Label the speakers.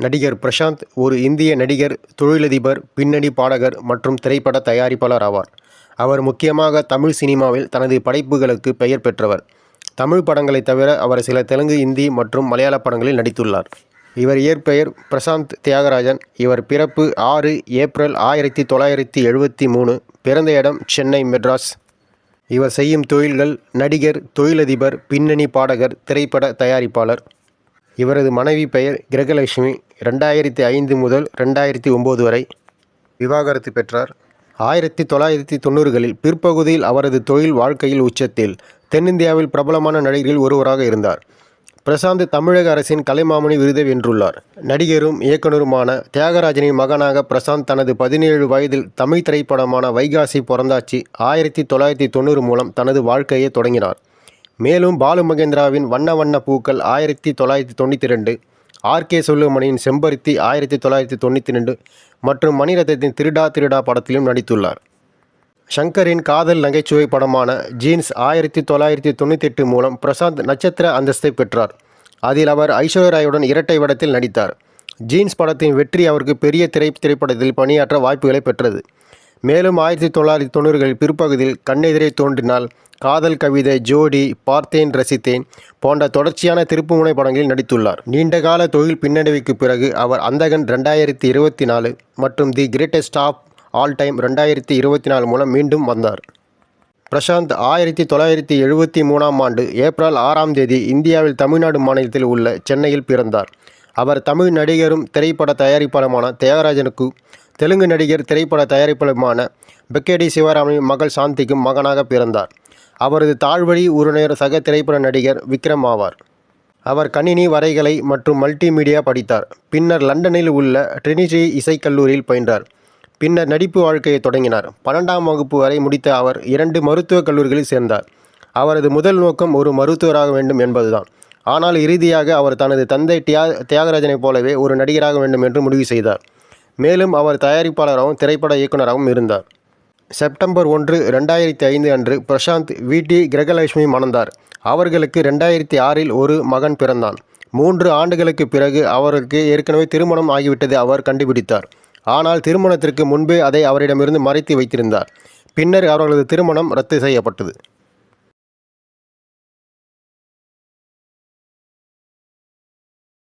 Speaker 1: நடிகர் பிரசாந்த் ஒரு இந்திய நடிகர் தொழிலதிபர் பின்னணி பாடகர் மற்றும் திரைப்பட தயாரிப்பாளர் ஆவார். அவர் முக்கியமாக தமிழ் சினிமாவில் தனது படைப்புகளுக்கு பெயர் பெற்றவர். தமிழ் படங்களைத் தவிர அவர் சில தெலுங்கு இந்தி மற்றும் மலையாள படங்களில் நடித்துள்ளார். இவர் இயற்பெயர் பிரசாந்த் தியாகராஜன். இவர் பிறப்பு ஆறு ஏப்ரல் ஆயிரத்தி தொள்ளாயிரத்தி எழுபத்தி மூணு பிறந்த இடம் சென்னை மெட்ராஸ். இவர் செய்யும் தொழில்கள் நடிகர் தொழிலதிபர் பின்னணி பாடகர் திரைப்பட தயாரிப்பாளர். இவரது மனைவி பெயர் கிரகலட்சுமி. ரெண்டாயிரத்தி ஐந்து முதல் ரெண்டாயிரத்தி ஒம்பது வரை விவாகரத்து பெற்றார். ஆயிரத்தி தொள்ளாயிரத்தி தொண்ணூறுகளில் பிற்பகுதியில் அவரது தொழில் வாழ்க்கையில் உச்சத்தில் தென்னிந்தியாவில் பிரபலமான நடிகர்களில் ஒருவராக இருந்தார். பிரசாந்த் தமிழக அரசின் கலைமாமணி விருதை வென்றுள்ளார். நடிகரும் இயக்குனருமான தியாகராஜனின் மகனாக பிரசாந்த் தனது பதினேழு வயதில் தமிழ் திரைப்படமான வைகாசி பிறந்தாச்சி ஆயிரத்தி தொள்ளாயிரத்தி தொண்ணூறு மூலம் தனது வாழ்க்கையை தொடங்கினார். மேலும் பாலு மகேந்திராவின் வண்ண வண்ண பூக்கள் ஆயிரத்தி தொள்ளாயிரத்தி தொண்ணூற்றி ரெண்டு ஆர்கே சொல்லுமணியின் செம்பருத்தி ஆயிரத்தி தொள்ளாயிரத்தி தொண்ணூற்றி ரெண்டு மற்றும் மணிரத்னத்தின் திருடா திருடா படத்திலும் நடித்துள்ளார். ஷங்கரின் காதல் நகைச்சுவை படமான ஜீன்ஸ் ஆயிரத்தி தொள்ளாயிரத்தி தொண்ணூற்றி எட்டு மூலம் பிரசாந்த் நட்சத்திர அந்தஸ்தை பெற்றார். அதில் அவர் ஐஸ்வர்யராயுடன் இரட்டை வடத்தில் நடித்தார். ஜீன்ஸ் படத்தின் வெற்றி அவருக்கு பெரிய திரை திரைப்படத்தில் பணியாற்ற வாய்ப்புகளை பெற்றது. மேலும் ஆயிரத்தி தொள்ளாயிரத்தி தொண்ணூறுகளில் பிற்பகுதியில் கண்ணெதிரே தோன்றினால் காதல் கவிதை ஜோடி பார்த்தேன் ரசித்தேன் போன்ற தொடர்ச்சியான திருப்புமுனை படங்களில் நடித்துள்ளார். நீண்டகால தொழில் பின்னடைவுக்கு பிறகு அவர் அந்தகன் ரெண்டாயிரத்தி இருபத்தி நாலு மற்றும் the greatest of all time ரெண்டாயிரத்தி இருபத்தி நாலு மூலம் மீண்டும் வந்தார். பிரசாந்த் ஆயிரத்தி தொள்ளாயிரத்தி எழுபத்தி மூணாம் ஆண்டு ஏப்ரல் ஆறாம் தேதி இந்தியாவில் தமிழ்நாடு மாநிலத்தில் உள்ள சென்னையில் பிறந்தார். அவர் தமிழ் நடிகரும் திரைப்பட தயாரிப்பாளருமான தியாகராஜனுக்கு தெலுங்கு நடிகர் திரைப்பட தயாரிப்பாளருமான பெக்கேடி சிவராமனின் மகள் சாந்திக்கும் மகனாக பிறந்தார். அவரது தாழ்வழி உறவினர் சக திரைப்பட நடிகர் விக்ரம் ஆவார். அவர் கணினி வரைகலை மற்றும் மல்டிமீடியா படித்தார். பின்னர் லண்டனில் உள்ள ட்ரினிட்டி இசைக்கல்லூரியில் பயின்றார். பின்னர் நடிப்பு வாழ்க்கையை தொடங்கினார். பன்னெண்டாம் வகுப்பு வரை முடித்த அவர் இரண்டு மருத்துவக் கல்லூரிகளில் சேர்ந்தார். அவரது முதல் நோக்கம் ஒரு மருத்துவராக வேண்டும் என்பதுதான். ஆனால் இறுதியாக அவர் தனது தந்தை தியா தியாகராஜனைப் போலவே ஒரு நடிகராக வேண்டும் என்று முடிவு செய்தார். மேலும் அவர் தயாரிப்பாளராகவும் திரைப்பட இயக்குனராகவும் இருந்தார். செப்டம்பர் ஒன்று ரெண்டாயிரத்தி ஐந்து அன்று பிரசாந்த் விடி கிரகலட்சுமி மணந்தார். அவர்களுக்கு ரெண்டாயிரத்தி ஆறில் ஒரு மகன் பிறந்தான். மூன்று ஆண்டுகளுக்கு பிறகு அவருக்கு ஏற்கனவே திருமணம் ஆகிவிட்டதை அவர் கண்டுபிடித்தார். ஆனால் திருமணத்திற்கு முன்பே அதை அவரிடமிருந்து மறைத்து வைத்திருந்தார். பின்னர் அவர்களது திருமணம் ரத்து செய்யப்பட்டது.